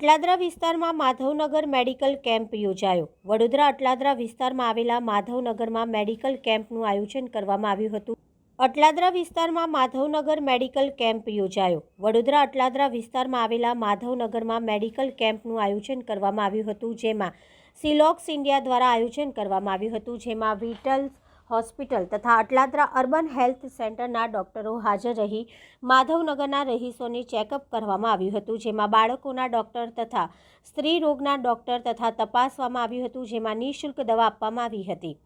અટલાદરા વિસ્તારમાં Madhavnagar medical camp યોજાયો. વડોદરા અટલાદરા વિસ્તારમાં આવેલા માધવનગરમાં મેડિકલ કેમ્પનું આયોજન કરવામાં આવ્યું હતું. અટલાદરા વિસ્તારમાં માધવનગર મેડિકલ કેમ્પ યોજાયો. વડોદરા અટલાદરા વિસ્તારમાં આવેલા માધવનગરમાં મેડિકલ કેમ્પનું આયોજન કરવામાં આવ્યું હતું, જેમાં સિલોક્સ ઇન્ડિયા દ્વારા આયોજન કરવામાં આવ્યું હતું, જેમાં વિટલ્સ હોસ્પિટલ તથા અટલાદરા અર્બન હેલ્થ સેન્ટરના ડોક્ટરો હાજર રહી માધવનગરના રહીશોને ચેકઅપ કરવામાં આવ્યું હતું, જેમાં બાળકોના ડોક્ટર તથા સ્ત્રી રોગના ડોક્ટર તથા તપાસવામાં આવ્યું હતું, જેમાં નિઃશુલ્ક દવા આપવામાં આવી હતી.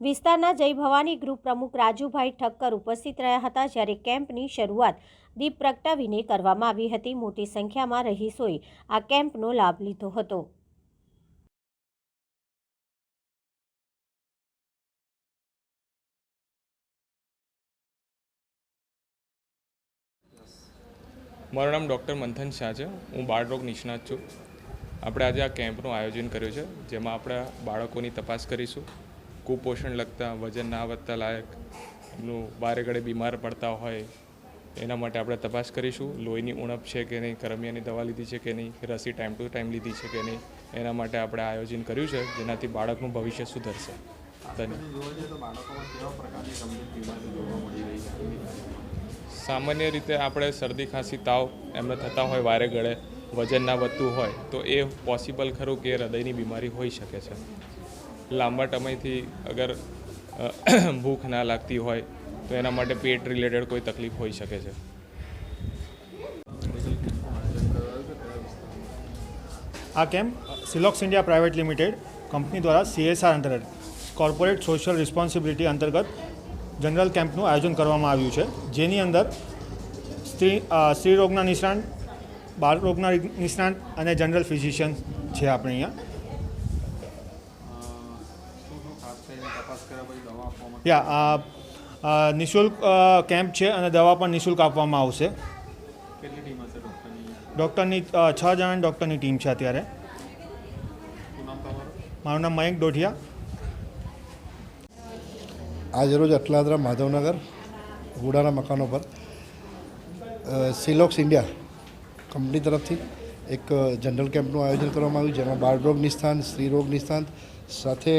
વિસ્તારના જય ભવાની ગ્રુપ પ્રમુખ રાજુભાઈ ઠક્કર ઉપસ્થિત રહ્યા હતા, જ્યારે કેમ્પની શરૂઆત દીપ પ્રગટાવીને કરવામાં આવી હતી. મોટી સંખ્યામાં રહીશોએ આ કેમ્પનો લાભ લીધો હતો. મારું નામ ડૉક્ટર મંથન શાહ છે. હું બાળરોગ નિષ્ણાત છું. આપણે આજે આ કેમ્પનું આયોજન કર્યું છે, જેમાં આપણે બાળકોની તપાસ કરીશું. કુપોષણ લગતા, વજન ના વધતા લાયક, એમનું બારે ઘડે બીમાર પડતા હોય, એના માટે આપણે તપાસ કરીશું. લોહીની ઉણપ છે કે નહીં, કરમિયાની દવા લીધી છે કે નહીં, રસી ટાઈમ ટુ ટાઈમ લીધી છે કે નહીં, એના માટે આપણે આયોજન કર્યું છે, જેનાથી બાળકનું ભવિષ્ય સુધરશે. ધન્યવાદ. સામાન્ય રીતે આપણે શરદી, ખાંસી, તાવ એમને થતા હોય, વારે ગળે વજન ના વધતું હોય, તો એ પોસિબલ ખરું કે હૃદયની બીમારી હોઈ શકે છે. લાંબા સમયથી અગર ભૂખ ના લાગતી હોય, તો એના માટે પેટ રિલેટેડ કોઈ તકલીફ હોઈ શકે છે. આ camp Silox India private limited company દ્વારા સીએસઆર અંતર્ગત કોર્પોરેટ સોશિયલ રિસ્પોન્સિબિલિટી અંતર્ગત જનરલ કેમ્પનું આયોજન કરવામાં આવ્યું છે. જેની અંદર સ્ત્રી સ્ત્રી રોગના નિષ્ણાંત બાળ રોગના નિષ્ણાંત અને જનરલ ફિઝિશિયન છે આપણે અહીંયા. યા નિઃશુલ્ક કેમ્પ છે અને દવા પણ નિઃશુલ્ક આપવામાં આવશે. ડૉક્ટરની છ જણાની ડૉક્ટરની ટીમ છે અત્યારે. મારું નામ મયંક ડોઢિયા આજરોજ અટલાદરા માધવનગર હુડાના મકાનો પર સિલોક્સ ઇન્ડિયા કંપની તરફથી એક જનરલ કેમ્પનું આયોજન કરવામાં આવ્યું, જેમાં બાળરોગ નિષ્ણાંત સ્ત્રીરોગ નિષ્ણાંત સાથે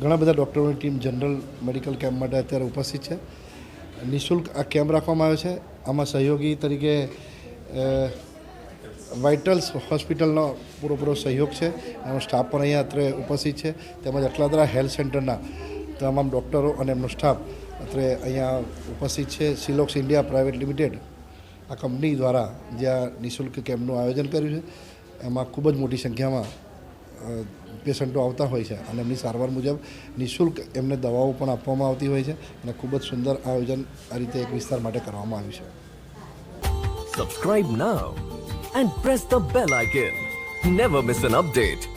ઘણા બધા ડૉક્ટરોની ટીમ જનરલ મેડિકલ કેમ્પ માટે અત્યારે ઉપસ્થિત છે. નિઃશુલ્ક આ કેમ્પ રાખવામાં આવ્યો છે. આમાં સહયોગી તરીકે વાઇટલ્સ હોસ્પિટલનો પૂરેપૂરો સહયોગ છે. એનો સ્ટાફ પણ અહીંયા અત્રે ઉપસ્થિત છે. તેમજ અટલાદરા હેલ્થ સેન્ટરના તમામ ડૉક્ટરો અને એમનો સ્ટાફ અત્રે અહીંયા ઉપસ્થિત છે. સિલોક્સ ઇન્ડિયા પ્રાઇવેટ લિમિટેડ આ કંપની દ્વારા જ્યાં નિઃશુલ્ક કેમ્પનું આયોજન કર્યું છે, એમાં ખૂબ જ મોટી સંખ્યામાં પેશન્ટો આવતા હોય છે અને એમની સારવાર મુજબ નિઃશુલ્ક એમને દવાઓ પણ આપવામાં આવતી હોય છે અને ખૂબ જ સુંદર આયોજન આ રીતે એક વિસ્તાર માટે કરવામાં આવ્યું છે. Subscribe now and press the bell icon never miss an update.